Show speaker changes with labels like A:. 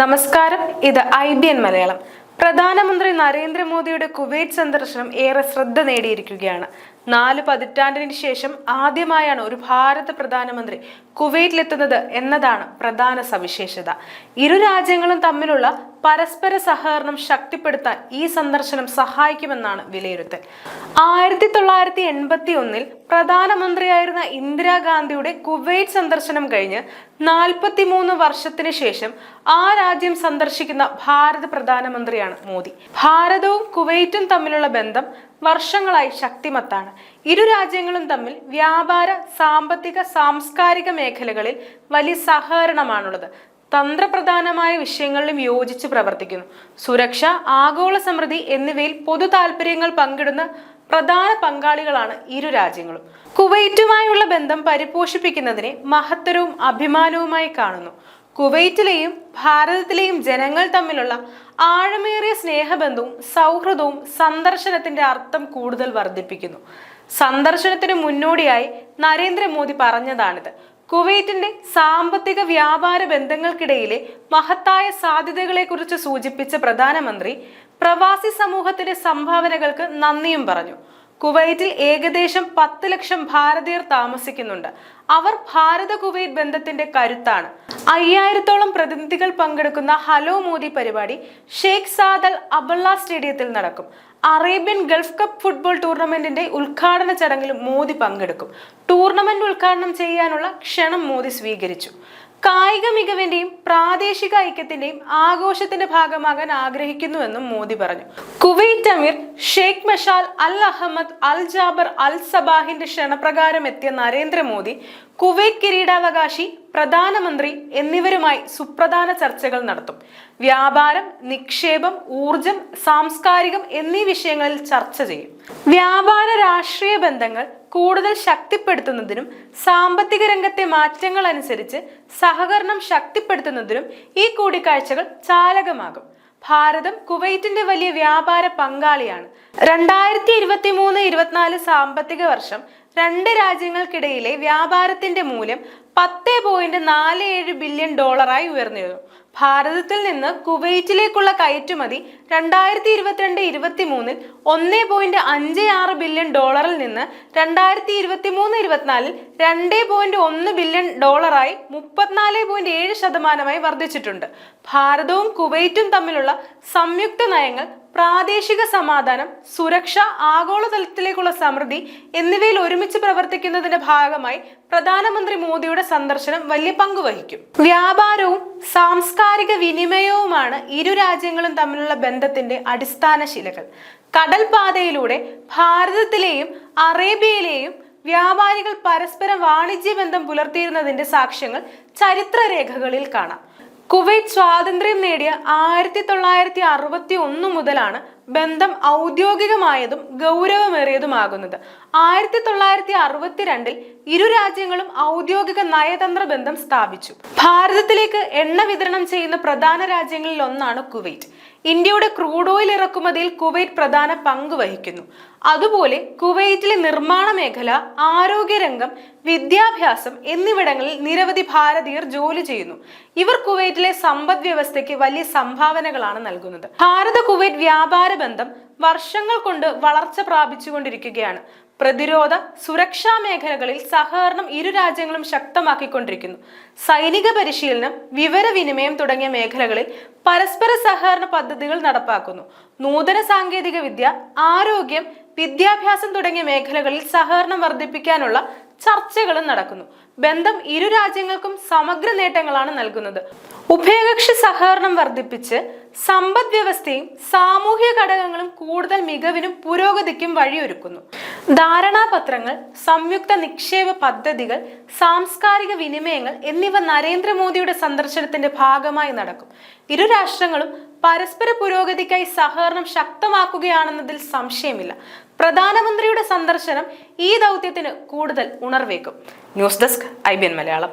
A: നമസ്കാരം. ഇത് I B N Malayalam. പ്രധാനമന്ത്രി നരേന്ദ്രമോദിയുടെ കുവൈറ്റ് സന്ദർശനം ഏറെ ശ്രദ്ധ നേടിയിരിക്കുകയാണ്. നാല് പതിറ്റാണ്ടിന് ശേഷം ആദ്യമായാണ് ഒരു ഭാരത പ്രധാനമന്ത്രി കുവൈറ്റിലെത്തുന്നത് എന്നതാണ് പ്രധാന സവിശേഷത. ഇരു രാജ്യങ്ങളും തമ്മിലുള്ള പരസ്പര സഹകരണം ശക്തിപ്പെടുത്താൻ ഈ സന്ദർശനം സഹായിക്കുമെന്നാണ് വിലയിരുത്തൽ. ആയിരത്തി തൊള്ളായിരത്തി എൺപത്തി ഒന്നിൽ പ്രധാനമന്ത്രിയായിരുന്ന ഇന്ദിരാഗാന്ധിയുടെ കുവൈറ്റ് സന്ദർശനം കഴിഞ്ഞ് നാൽപ്പത്തി മൂന്ന് വർഷത്തിന് ശേഷം ആ രാജ്യം സന്ദർശിക്കുന്ന ഭാരത പ്രധാനമന്ത്രിയാണ് മോദി. ഭാരതവും കുവൈറ്റും തമ്മിലുള്ള ബന്ധം വർഷങ്ങളായി ശക്തിമത്താണ്. ഇരു രാജ്യങ്ങളും തമ്മിൽ വ്യാപാര സാമ്പത്തിക സാംസ്കാരിക മേഖലകളിൽ വലിയ സഹകരണമാണുള്ളത്. തന്ത്രപ്രധാനമായ വിഷയങ്ങളിലും യോജിച്ച് പ്രവർത്തിക്കുന്നു. സുരക്ഷ ആഗോള സമൃദ്ധി എന്നിവയിൽ പൊതു താല്പര്യങ്ങൾ പങ്കിടുന്ന പ്രധാന പങ്കാളികളാണ് ഇരു രാജ്യങ്ങളും. കുവൈറ്റുമായുള്ള ബന്ധം പരിപോഷിപ്പിക്കുന്നതിനെ മഹത്തരവും അഭിമാനവുമായി കാണുന്നു. കുവൈറ്റിലെയും ഭാരതത്തിലെയും ജനങ്ങൾ തമ്മിലുള്ള ആഴമേറിയ സ്നേഹബന്ധവും സൗഹൃദവും സന്ദർശനത്തിന്റെ അർത്ഥം കൂടുതൽ വർദ്ധിപ്പിക്കുന്നു. സന്ദർശനത്തിന് മുന്നോടിയായി നരേന്ദ്രമോദി പറഞ്ഞതാണിത്. കുവൈറ്റിന്റെ സാമ്പത്തിക വ്യാപാര ബന്ധങ്ങൾക്കിടയിലെ മഹത്തായ സാധ്യതകളെക്കുറിച്ച് സൂചിപ്പിച്ച പ്രധാനമന്ത്രി പ്രവാസി സമൂഹത്തിന്റെ സംഭാവനകൾക്ക് നന്ദിയും പറഞ്ഞു. കുവൈറ്റിൽ ഏകദേശം പത്ത് ലക്ഷം ഭാരതീയർ താമസിക്കുന്നുണ്ട്. അവർ ഭാരത കുവൈറ്റ് ബന്ധത്തിന്റെ കരുത്താണ്. അയ്യായിരത്തോളം പ്രതിനിധികൾ പങ്കെടുക്കുന്ന ഹലോ മോദി പരിപാടി ഷെയ്ഖ് സാദൽ അബള്ള സ്റ്റേഡിയത്തിൽ നടക്കും. അറേബ്യൻ ഗൾഫ് കപ്പ് ഫുട്ബോൾ ടൂർണമെന്റിന്റെ ഉദ്ഘാടന ചടങ്ങിൽ മോദി പങ്കെടുക്കും. ടൂർണമെന്റ് ഉദ്ഘാടനം ചെയ്യാനുള്ള ക്ഷണം മോദി സ്വീകരിച്ചു. കായിക മികവിന്റെയും പ്രാദേശിക ഐക്യത്തിന്റെയും ആഘോഷത്തിന്റെ ഭാഗമാകാൻ ആഗ്രഹിക്കുന്നുവെന്നും മോദി പറഞ്ഞു. കുവൈറ്റ് അമീർ ഷെയ്ഖ് മഷാൽ അൽ അഹമ്മദ് അൽ ജാബർ അൽ സബാഹിന്റെ ക്ഷണപ്രകാരം എത്തിയ നരേന്ദ്രമോദി കുവൈറ്റ് കിരീടാവകാശി പ്രധാനമന്ത്രി എന്നിവരുമായി സുപ്രധാന ചർച്ചകൾ നടത്തും. വ്യാപാരം നിക്ഷേപം ഊർജം സാംസ്കാരികം എന്നീ വിഷയങ്ങളിൽ ചർച്ച ചെയ്യും. വ്യാപാര രാഷ്ട്രീയ ബന്ധങ്ങൾ കൂടുതൽ ശക്തിപ്പെടുത്തുന്നതിനും സാമ്പത്തിക രംഗത്തെ മാറ്റങ്ങൾ അനുസരിച്ച് സഹകരണം ശക്തിപ്പെടുത്തുന്നതിനും ഈ കൂടിക്കാഴ്ചകൾ ചാലകമാകും. ഭാരതം കുവൈറ്റിന്റെ വലിയ വ്യാപാര പങ്കാളിയാണ്. രണ്ടായിരത്തി ഇരുപത്തി മൂന്ന് ഇരുപത്തിനാല് സാമ്പത്തിക വർഷം രണ്ട് രാജ്യങ്ങൾക്കിടയിലെ വ്യാപാരത്തിന്റെ മൂല്യം പത്ത് പോയിന്റ് നാല് ഏഴ് ബില്യൺ ഡോളറായി ഉയർന്നിരുന്നു ഭാരതത്തിൽ നിന്ന് കുവൈറ്റിലേക്കുള്ള കയറ്റുമതി രണ്ടായിരത്തി ഇരുപത്തിരണ്ട് ഇരുപത്തി മൂന്നിൽ ഒന്ന് പോയിന്റ് അഞ്ച് ആറ് ബില്യൺ ഡോളറിൽ നിന്ന് രണ്ടായിരത്തി ഇരുപത്തി മൂന്ന് ഇരുപത്തിനാലിൽ രണ്ട് പോയിന്റ് ഒന്ന് ബില്യൺ ഡോളറായി മുപ്പത്തിനാല് പോയിന്റ് ഏഴ് ശതമാനമായി വർദ്ധിച്ചിട്ടുണ്ട്. ഭാരതവും കുവൈറ്റും തമ്മിലുള്ള സംയുക്ത നയങ്ങൾ പ്രാദേശിക സമാധാനം സുരക്ഷ ആഗോളതലത്തിലേക്കുള്ള സമൃദ്ധി എന്നിവയിൽ ഒരുമിച്ച് പ്രവർത്തിക്കുന്നതിന്റെ ഭാഗമായി പ്രധാനമന്ത്രി മോദിയുടെ സന്ദർശനം വലിയ പങ്ക് വഹിക്കും. വ്യാപാരവും സാംസ്കാരിക വിനിമയവുമാണ് ഇരു രാജ്യങ്ങളും തമ്മിലുള്ള ബന്ധത്തിന്റെ അടിസ്ഥാന ശിലകൾ. കടൽപാതയിലൂടെ ഭാരതത്തിലെയും അറേബ്യയിലെയും വ്യാപാരികൾ പരസ്പരം വാണിജ്യ ബന്ധം പുലർത്തിയിരുന്നതിന്റെ സാക്ഷ്യങ്ങൾ ചരിത്രരേഖകളിൽ കാണാം. കുവൈറ്റ് സ്വാതന്ത്ര്യം നേടിയ ആയിരത്തി തൊള്ളായിരത്തി അറുപത്തി ഒന്ന് മുതലാണ് ബന്ധം ഔദ്യോഗികമായതും ഗൗരവമേറിയതുമാകുന്നത്. ആയിരത്തി തൊള്ളായിരത്തി അറുപത്തിരണ്ടിൽ ഇരു രാജ്യങ്ങളും ഔദ്യോഗിക നയതന്ത്ര ബന്ധം സ്ഥാപിച്ചു. ഭാരതത്തിലേക്ക് എണ്ണ വിതരണം ചെയ്യുന്ന പ്രധാന രാജ്യങ്ങളിൽ ഒന്നാണ് കുവൈറ്റ്. ഇന്ത്യയുടെ ക്രൂഡ് ഓയിൽ ഇറക്കുമതിയിൽ കുവൈറ്റ് പ്രധാന പങ്ക് വഹിക്കുന്നു. അതുപോലെ കുവൈറ്റിലെ നിർമ്മാണ മേഖല ആരോഗ്യരംഗം വിദ്യാഭ്യാസം എന്നിവിടങ്ങളിൽ നിരവധി ഭാരതീയർ ജോലി ചെയ്യുന്നു. ഇവർ കുവൈറ്റിലെ സമ്പദ് വ്യവസ്ഥയ്ക്ക് വലിയ സംഭാവനകളാണ് നൽകുന്നത്. ഭാരത കുവൈറ്റ് വ്യാപാര ബന്ധം വർഷങ്ങൾ കൊണ്ട് വളർച്ച പ്രാപിച്ചുകൊണ്ടിരിക്കുകയാണ്. പ്രതിരോധ സുരക്ഷാ മേഖലകളിൽ സഹകരണം ഇരു രാജ്യങ്ങളും ശക്തമാക്കിക്കൊണ്ടിരിക്കുന്നു. സൈനിക പരിശീലനം വിവരവിനിമയം തുടങ്ങിയ മേഖലകളിൽ പരസ്പര സഹകരണ പദ്ധതികൾ നടപ്പാക്കുന്നു. നൂതന സാങ്കേതിക വിദ്യ ആരോഗ്യം വിദ്യാഭ്യാസം തുടങ്ങിയ മേഖലകളിൽ സഹകരണം വർദ്ധിപ്പിക്കാനുള്ള ചർച്ചകളും നടക്കുന്നു. ബന്ധം ഇരു രാജ്യങ്ങൾക്കും സമഗ്ര നേട്ടങ്ങളാണ് നൽകുന്നത്. ഉഭയകക്ഷി സഹകരണം വർദ്ധിപ്പിച്ച് സമ്പദ് വ്യവസ്ഥയും സാമൂഹ്യ ഘടകങ്ങളും കൂടുതൽ മികവിനും പുരോഗതിക്കും വഴിയൊരുക്കുന്നു. ധാരണാപത്രങ്ങൾ സംയുക്ത നിക്ഷേപ പദ്ധതികൾ സാംസ്കാരിക വിനിമയങ്ങൾ എന്നിവ നരേന്ദ്രമോദിയുടെ സന്ദർശനത്തിന്റെ ഭാഗമായി നടക്കും. ഇരു രാഷ്ട്രങ്ങളും പരസ്പര പുരോഗതിക്കായി സഹകരണം ശക്തമാക്കുകയാണെന്നതിൽ സംശയമില്ല. പ്രധാനമന്ത്രിയുടെ സന്ദർശനം ഈ ദൗത്യത്തിന് കൂടുതൽ ഉണർവേക്കും news desk I B N Malayalam